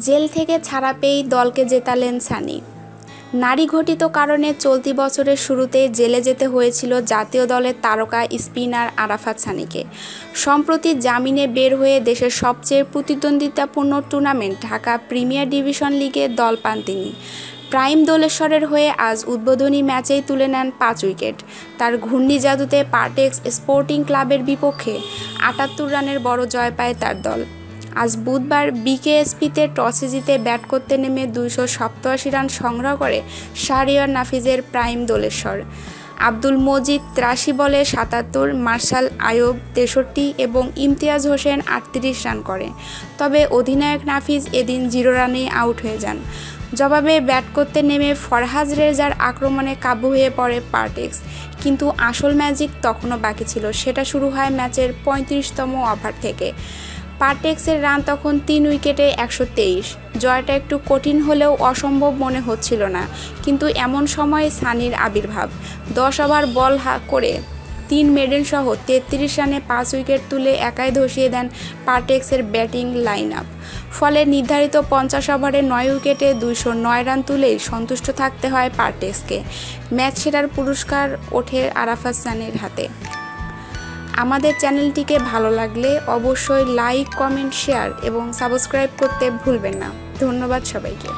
Jail থেকে ছাড়া পেয়েই দলকে জেতালেন সানি। নারী ঘটিত কারণে চলতি বছরের শুরুতেই জেলে যেতে হয়েছিল জাতীয় দলের তারকা স্পিনার আরাফাত সানিকে। সম্প্রতি জামিনে বের হয়ে দেশের সবচেয়ে প্রতিদ্বন্দ্বিতাপূর্ণ টুর্নামেন্ট ঢাকা প্রিমিয়ার ডিভিশন লিগে দল পান তিনি। প্রাইম দোলেশ্বরের হয়ে আজ উদ্বোধনী ম্যাচেই তুলে নেন পাঁচ উইকেট। তার ঘূর্ণি জাদুতে পার্টেক্স স্পোর্টিং ক্লাবের বিপক্ষে আটাত্তর রানের বড় জয় পায় তার দল। আজ বুধবার বিকেএসপিতে টসে জিতে ব্যাট করতে নেমে দুইশো সপ্তআশি রান সংগ্রহ করে শাহরিয়ার নাফিজের প্রাইম দোলেশ্বর। আব্দুল মজিদ ত্রাশি বলে সাতাত্তর, মার্শাল আয়ব তেষট্টি এবং ইমতিয়াজ হোসেন আটত্রিশ রান করে। তবে অধিনায়ক নাফিজ এদিন জিরো রানেই আউট হয়ে যান। জবাবে ব্যাট করতে নেমে ফরহাজ রেজার আক্রমণে কাবু হয়ে পড়ে পার্টেক্স। কিন্তু আসল ম্যাজিক তখনও বাকি ছিল। সেটা শুরু হয় ম্যাচের পঁয়ত্রিশতম ওভার থেকে। পার্টেক্সের রান তখন তিন উইকেটে একশো তেইশ। জয়টা একটু কঠিন হলেও অসম্ভব মনে হচ্ছিল না, কিন্তু এমন সময়ে সানির আবির্ভাব। দশ ওভার বল করে তিন মেডেল সহ তেত্রিশ রানে পাঁচ উইকেট তুলে একাই ধসিয়ে দেন পার্টেক্সের ব্যাটিং লাইন আপ ফলে নির্ধারিত পঞ্চাশ ওভারে নয় উইকেটে দুইশো নয় রান তুলেই সন্তুষ্ট থাকতে হয় পার্টেক্সকে। ম্যাচ সেরার পুরস্কার ওঠে আরাফাত সানের হাতে। আমাদের চ্যানেলটিকে ভালো লাগলে অবশ্যই লাইক, কমেন্ট, শেয়ার এবং সাবস্ক্রাইব করতে ভুলবেন না। ধন্যবাদ সবাইকে।